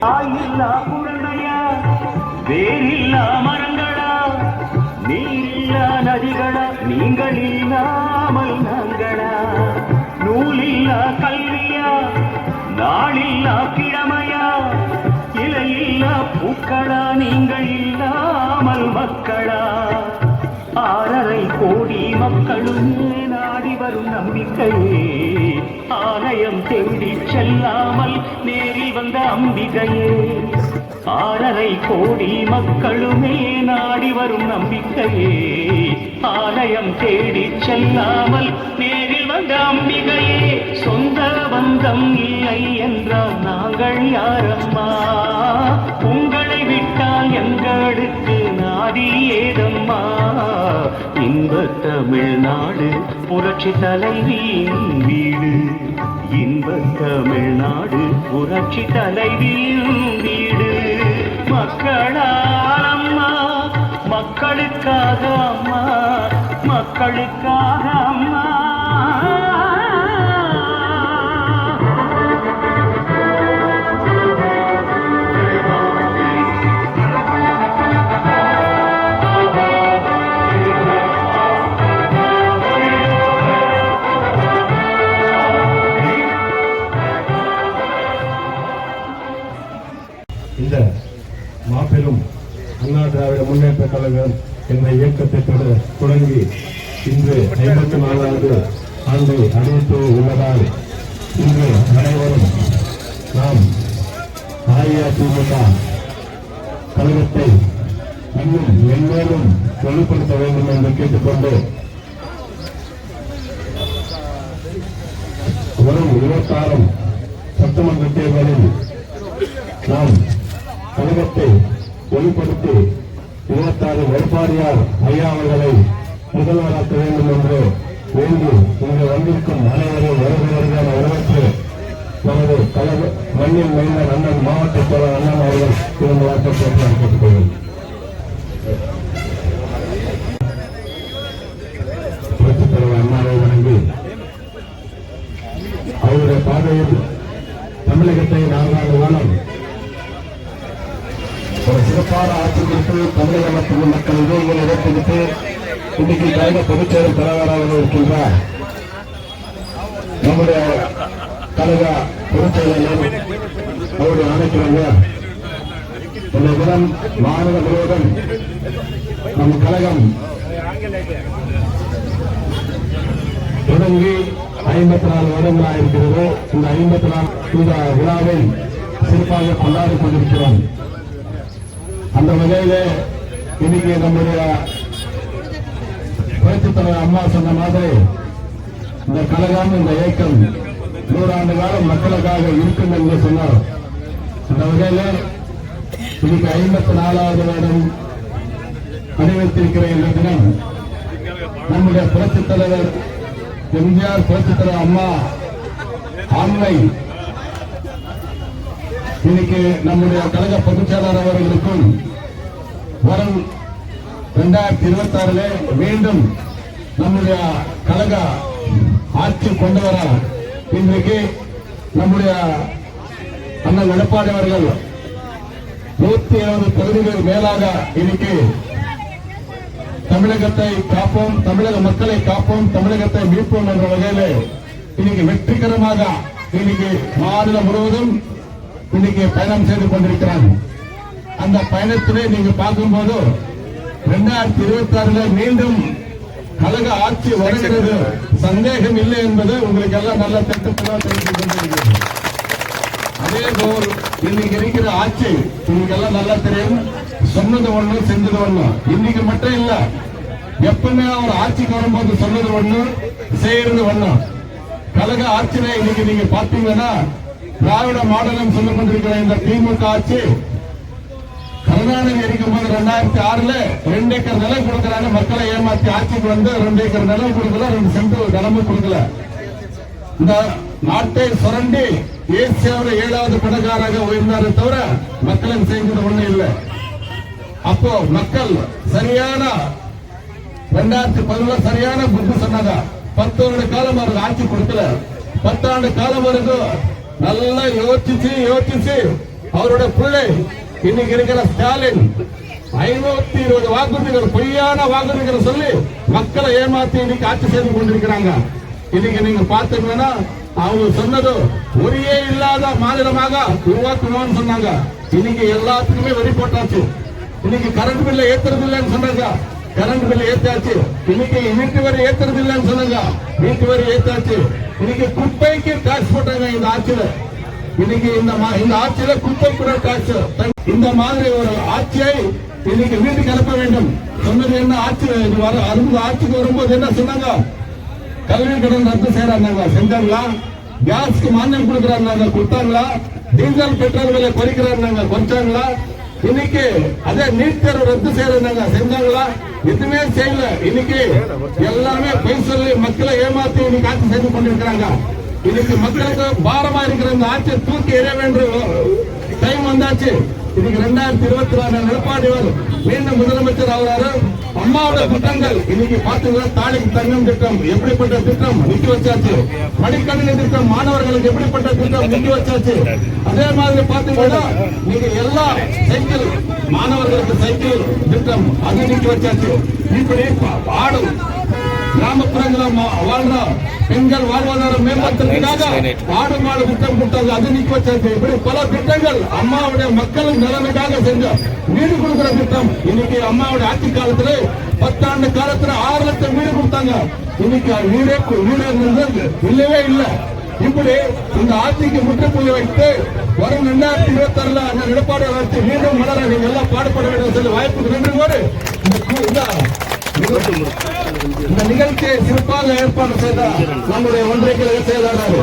ஆயில்லா குழந்தையா வேறில்லா மரங்களா? நீரில்லா நதிகளா? நீங்கள் இல்லாமல் நாங்களா நூலில்லா கல்வியா? நாளில்லா கிழமையா? இலையில்லா பூக்களா? நீங்கள் இல்லாமல் மக்களா ஆறரை கோடி மக்களும் நாடி வரும் நம்பிக்கையே. ஆலயம் தேடி செல்லாமல் நேரில் வந்த அம்பிகையே. ஆறரை கோடி மக்களுமே நாடி வரும் நம்பிக்கையே. ஆலயம் தேடி செல்லாமல் நேரில் வந்த அம்பிகையே. சொந்த பந்தம் இல்லை என்றால் நாங்கள் யாரம்மா? உங்களை விட்டால் எங்களுக்கு நாடி ஏதோ இன்ப தமிழ்நாடு புரட்சி தலைவியின் வீடு. இன்ப தமிழ்நாடு புரட்சி தலைவியின் வீடு. மக்களால் அம்மா மக்களுக்காக அம்மா மக்களுக்காக அம்மா. முன்னேற்ற கழகம் என்ற இயக்கத்தை தொடங்கி இன்று ஐம்பத்தி நாலாவது ஆண்டை அறிவித்து உள்ளதால் இன்று அனைவரும் நாம் அஇஅதிமுக கழகத்தை இன்னும் மென்மேலும் வலுப்படுத்த வேண்டும் என்று கேட்டுக்கொண்டு வரும் இருபத்தாறும் சட்டமன்ற தேர்தலில் நாம் கழகத்தை வெளிப்படுத்தி இருபத்தாறு எடப்பாடியார் ஐயா அவர்களை முதல்வராக்க வேண்டும் என்று வேண்டி இங்கு வந்திருக்கும் அனைவரும் வருகிறவர்கள் வரவேற்று நமது தலைவர் மண்ணில் மைந்த அண்ணன் மாவட்ட செயலர் அண்ணன் அவர்கள் இரண்டு வார்த்தை பேச கேட்டுக்கொள்கிறேன். அவருடைய பாதையில் தமிழகத்தை நான்காண்டு காலம் சிறப்பான ஆட்சி கொடுத்து தமிழக மக்கள் மக்கள் இதயங்களை இழப்பிவிட்டு இன்னைக்கு கழக பொதுச்செயலர் தலைவராக இருக்கின்றார். நம்முடைய கழக பொதுச்செயலாளர் அவருடைய ஆணைக்கிறவங்க இந்த தினம் மாநில முழுவதும் நம் கழகம் தொடங்கி ஐம்பத்தி நாலு வருடங்களாக இருக்கிறது. இந்த ஐம்பத்தி நாலு இந்த விழாவை சிறப்பாக கொண்டாடி கொண்டிருக்கிறோம். அந்த வகையில இன்னைக்கு நம்முடைய புரட்சித் தலைவர் அம்மா சொன்ன மாதிரி இந்த கழகம் இந்த இயக்கம் நூறாண்டு காலம் மக்களுக்காக இருக்கும் என்று சொன்னார். அந்த வகையில இன்னைக்கு ஐம்பத்தி நாலாவது வருடம் அணிவித்திருக்கிற இந்த தினம் நம்முடைய புரட்சித் தலைவர் எம்ஜிஆர் புரட்சித் தலைவர் அம்மா ஆண்மை இன்னைக்கு நம்முடைய கழக பொதுச் செயலாளர் அவர்களுக்கும் வரும் இரண்டாயிரத்தி இருபத்தி ஆறுல மீண்டும் நம்முடைய கழக ஆட்சி கொண்டு வர இன்றைக்கு நம்முடைய அண்ணன் எடப்பாடி அவர்கள் நூத்தி எழுபது தொகுதிகள் மேலாக இன்னைக்கு தமிழகத்தை காப்போம் தமிழக மக்களை காப்போம் தமிழகத்தை மீட்போம் என்ற வகையில் இன்னைக்கு வெற்றிகரமாக இன்னைக்கு மாநிலம் முழுவதும் இன்னைக்கு பயணம் செய்து கொண்டிருக்கிறாங்க அந்த பயணத்திலே நீங்க பார்க்கும்போது இரண்டாயிரத்தி இருபத்தி ஆறுல மீண்டும் கழக ஆட்சி வருகிறது. சந்தேகம் இல்லை என்பது உங்களுக்கு எல்லாம் நல்ல திட்டத்தில் தெரிந்து கொண்டிருக்கிறது. அதே போல் இன்னைக்கு இருக்கிற ஆட்சி உங்களுக்கு எல்லாம் நல்லா தெரியும். சொன்னது ஒண்ணு செஞ்சது ஒண்ணு. இன்னைக்கு மட்டும் இல்ல எப்பவுமே அவர் ஆட்சிக்கு வரும்போது சொன்னது ஒண்ணு செய்யறது ஒண்ணு. கழக ஆட்சியில இன்னைக்கு நீங்க பாத்தீங்கன்னா திராவிட மாடலம் சொல்லிக் கொண்டிருக்கிற இந்த திமுக ஆட்சி கருணாநிதி இருக்கும் போது ரெண்டாயிரத்தி ஆறுல ரெண்டு ஏக்கர் நிலம் கொடுக்கறாங்க. மக்களை ஏமாத்தி ஆட்சிக்கு வந்து ரெண்டு ஏக்கர் நிலம் கொடுக்கல ரெண்டு சென்ட் நிலமும் கொடுக்கல. இந்த நாட்டை சுரண்டி ஏசியாவில் ஏழாவது பணக்காராக உயர்ந்தாரே தவிர மக்களும் செய்தது ஒண்ணு இல்லை. அப்போ மக்கள் சரியான ரெண்டாயிரத்தி பதினொன்று சரியான புத்தி சொன்னாங்க. பத்து வருட காலம் அவருக்கு ஆட்சி கொடுக்கல. பத்தாண்டு காலம் வரைக்கும் நல்லா யோசிச்சு யோசிச்சு. அவருடைய பிள்ளை இன்னைக்கு இருக்கிற ஸ்டாலின் ஐநூத்தி இருபது வாக்குறுதிகள் பொய்யான வாக்குறுதிகள் சொல்லி மக்களை ஏமாத்தி இன்னைக்கு ஆட்சி செய்து கொண்டிருக்கிறாங்க. இன்னைக்கு நீங்க பாத்தீங்கன்னா அவங்க சொன்னது ஒரே இல்லாத மாநிலமாக உருவாக்கணும்னு சொன்னாங்க. இன்னைக்கு எல்லாத்துக்குமே வரி போட்டாச்சு. இன்னைக்கு கரண்ட் பில்ல ஏத்துறது இல்லைன்னு சொன்னாங்க. கரண்ட் பில் ஏத்தாச்சு. இன்னைக்கு வீட்டு வரை ஏத்துறது இல்லைன்னு சொன்னாங்க வீட்டு வரை ஏத்தாச்சு. இன்னைக்கு குப்பைக்கு டாக்ஸ் போட்டாங்க இந்த ஆட்சியில. இன்னைக்கு இந்த மா- இந்த ஆட்சியில குப்பை கூட டாக்ஸ் இந்த மாதிரி ஒரு ஆட்சியை இன்னைக்கு வீடு கிளப்ப வேண்டும். சொன்னது என்ன ஆட்சி? இது வர அறுபது ஆட்சிக்கு வரும்போது என்ன சொன்னாங்க? கல்வி கடன் ரத்து செய்யறாங்க செஞ்சாங்களா? கேஸ்க்கு மானியம் கொடுக்கறாங்க. கொடுத்தாங்களா? டீசல் பெட்ரோல் விலை குறைக்கிறாங்க. குறைச்சாங்களா? இன்னைக்கு அதே நீட் தேர்வு ரத்து செய்யறாங்க செஞ்சாங்களா எதுவுமே செய்யல. இன்னைக்கு எல்லாமே பொய் சொல்லி மக்களை ஏமாத்தி இன்னைக்கு ஆட்சி செய்து கொண்டிருக்கிறாங்க. இன்னைக்கு மக்களுக்கு பாரமா இருக்கிற இந்த ஆட்சியை தூக்கி எறிய வேண்டும். டைம் வந்தாச்சு. இன்னைக்கு ரெண்டாயிரத்தி இருபத்தி நாலு எடப்பாடிவர் மீண்டும் முதலமைச்சர் ஆகிறாரு. அம்மாவோட திட்டங்கள். இன்னைக்கு பாத்தீங்கன்னா தாலிக்கு தங்கம் திட்டம். எப்படிப்பட்ட திட்டம்? நிக்க வச்சாச்சு. மடிக்கணினி திட்டம் மாணவர்களுக்கு எப்படிப்பட்ட திட்டம்? நிக்க வச்சாச்சு. அதே மாதிரி பாத்தீங்கன்னா நீங்க எல்லா சைக்கிள் மாணவர்களுக்கு சைக்கிள் திட்டம் அது நிக்க வச்சாச்சு. இப்படி பாடும். கிராமப்புறங்களில் மா- வாழ்ற பெண்கள் வாழ்வாதாரம் மேம்படுத்துறதுக்காக ஆடு மாடு திட்டம் கொடுத்தாங்க அது நீக்க இப்படி பல திட்டங்கள் அம்மாவுடைய மக்களின் நலனுக்காக செஞ்ச வீடு கொடுக்கிற திட்டம். இன்னைக்கு அம்மாவுடைய ஆட்சி காலத்துல பத்தாண்டு காலத்துல ஆறு லட்சம் வீடு கொடுத்தாங்க. இன்னைக்கு அது வீடே வீடு இருந்தது இல்லவே இல்லை. இப்படி இந்த ஆட்சிக்கு முற்றுப்புள்ளி வைத்து வரும் ரெண்டாயிரத்தி இருபத்தி ஆறுல அந்த நிலப்பாடு ஆட்சி மீண்டும் மலர எல்லாம் பாடுபட வேண்டும் சொல்லி வாய்ப்பு நன்றி கோரி இந்த நிகழ்ச்சியை சிறப்பாக ஏற்பாடு செய்த நம்முடைய ஒன்றிய கழக செயலாளர்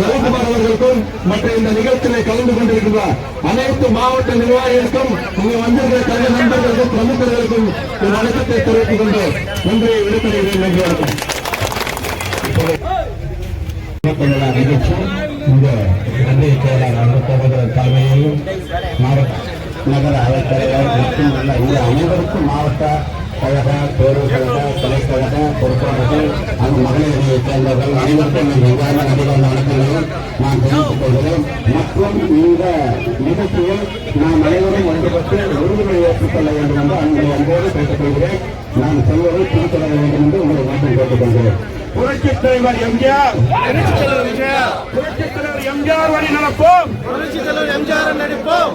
ரவிக்குமார் அவர்களுக்கும் மற்ற இந்த நிகழ்ச்சியில கலந்து கொண்டிருக்கிற அனைத்து மாவட்ட நிர்வாகிகளுக்கும் இங்கு வந்திருக்கிற கழக நண்பர்களுக்கும் பிரமுகர்களுக்கும் இந்த வணக்கத்தை தெரிவித்துக் கொண்டு ஒன்றிய விடுதலை நன்றி நிகழ்ச்சி? இந்த ஒன்றிய செயலாளர் அன்பு தலைமையிலும் மாவட்ட நகர அவைத்தலைவர் மற்றும் உள்ள அனைவருக்கும் மாவட்ட கழக பேரூர் கழக கலைக்கழக பொறுப்பாளர்கள் அந்த மகளிர் சேர்ந்தவர்கள் அனைவருக்கும் விவாத நடிகர் வணக்கங்களையும் நான் தெரிவித்துக் கொள்கிறேன். மற்றும் இந்த நிகழ்ச்சியில் நாம் அனைவரும் ஒன்றுபட்டு உறுதிமொழி ஏற்றுக்கொள்ள வேண்டும் என்று அன்பு அன்போடு கேட்டுக்கொள்கிறேன் நான் சொல்வதை திருத்தொள்ள வேண்டும் என்று உங்களை மட்டும் கேட்டுக்கொள்கிறேன் புரட்சி தலைவர் எம்ஜிஆர்! புரட்சி தலைவர் எம்ஜிஆர்! வழி நடப்போம்! புரட்சி தலைவர் எம்ஜிஆர் நடிப்போம்!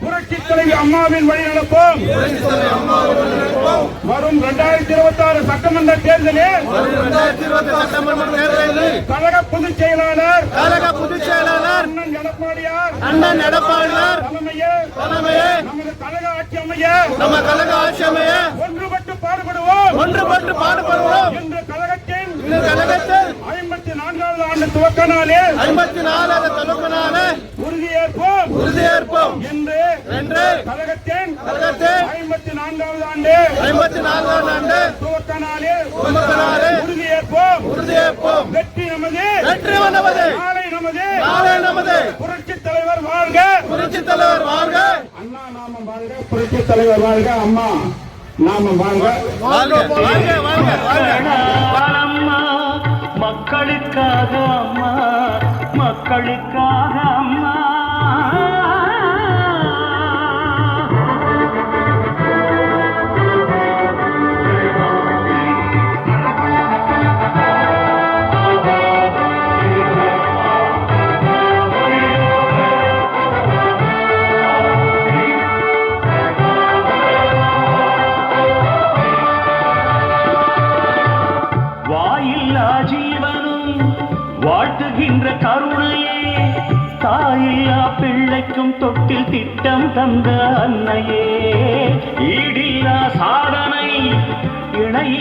புரட்சி தலைவர் அம்மாவின் வழி நடப்போம் வரும் இரண்டாயிரத்தி இருபத்தி ஆறு சட்டமன்ற தேர்தலில் கழக பொதுச் செயலாளர் கழக பொதுச் செயலாளர் அண்ணன் எடப்பாடியார் அண்ணன் எடப்பாடியார் தலைமையில் தலைமையே நமது கழக ஆட்சி அமைய நம்ம கழக ஆட்சி அமைய ஒன்றுபட்டு பாடுபடுவோம். ஒன்றுபட்டு பாடுபடுவோம். இன்று கழகத்தின் இந்த கழகத்தில் ஐம்பத்தி நான்காவது ஆண்டு துவக்க நாளில் ஐம்பத்தி நாலாவது தலைவனான உறுதியேற்போம். உறுதியேற்போம். என்று என்று கழகத்தின் கழகத்தில் ஐம்பத்தி நான்காவது ஆண்டு ஐம்பத்தி நான்காம் ஆண்டு துவக்க நாளில் துவக்க நாளில் உறுதியேற்போம். உறுதியேற்போம். வெற்றி நமது. வெற்றி வந்தவது நாளை நமது. நாளை நமது. புரட்சி தலைவர் வாழ்க. புரட்சி தலைவர் வாழ்க. அண்ணா நாமம் வாழ்க. புரட்சி தலைவர் வாழ்க. அம்மா நாமம் வாழ்க வாழ்க. வாழ்க வாழ்க வாழ்க. அம்மா மக்களுக்காக அம்மா மக்களுக்காக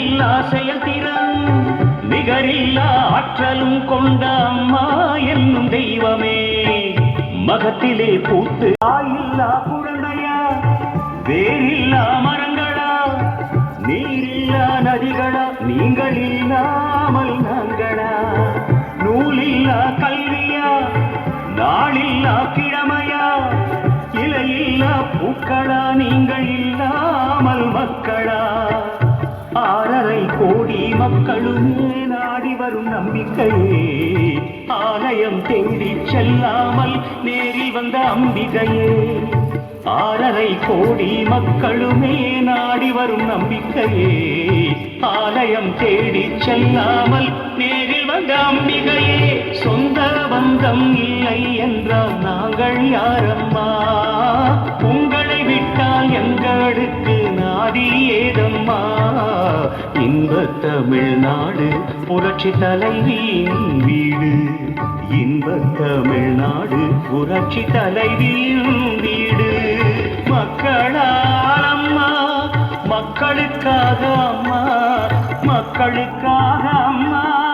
நிகரில்லா செயல்திறன் நிகரில்லா ஆற்றலும் கொண்ட அம்மா என்னும் தெய்வமே. மகத்திலே பூத்து ஆயில்லா குழந்தையா வேறில்லா மரங்களா நீரில்லா நதிகளா நீங்கள் இல்லாமல் நாங்களா நூலில்லா கல்வியா நாளில்லா கிழமையா இலையில்லா பூக்களா நீங்கள் இல்லாமல் மக்களா மக்களுமே நாடி வரும் நம்பிக்கையே. ஆலயம் தேடி செல்லாமல் நேரில் வந்த அம்பிகையே. ஆறரை கோடி மக்களுமே நாடி வரும் நம்பிக்கையே. ஆலயம் தேடி செல்லாமல் நேரில் வந்த அம்பிகையே. சொந்த பந்தம் இல்லை என்றால் நாங்கள் யாரம்மா? உங்களை விட்டால் எங்களுக்கு பாடியேதம்மா ஏதம்மா இன்ப தமிழ்நாடு புரட்சி தலைவியின் வீடு. இன்ப தமிழ்நாடு புரட்சி தலைவியின் வீடு. மக்களால் அம்மா மக்களுக்காக அம்மா மக்களுக்காக அம்மா.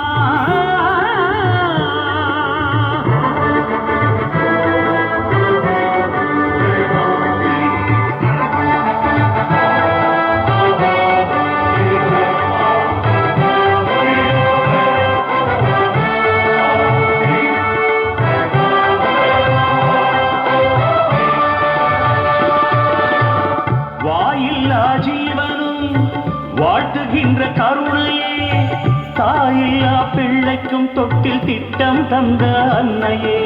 பிள்ளைக்கும் தொட்டில் திட்டம் தந்த அன்னையே.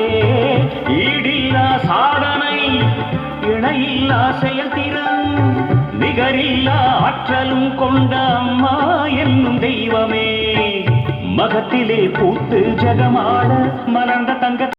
ஈடில்லா சாதனை இணையில்லா செயல்திறன் நிகரில்லா ஆற்றலும் கொண்ட அம்மா என்னும் தெய்வமே. மகத்திலே பூத்து ஜகமாட மலர்ந்த தங்க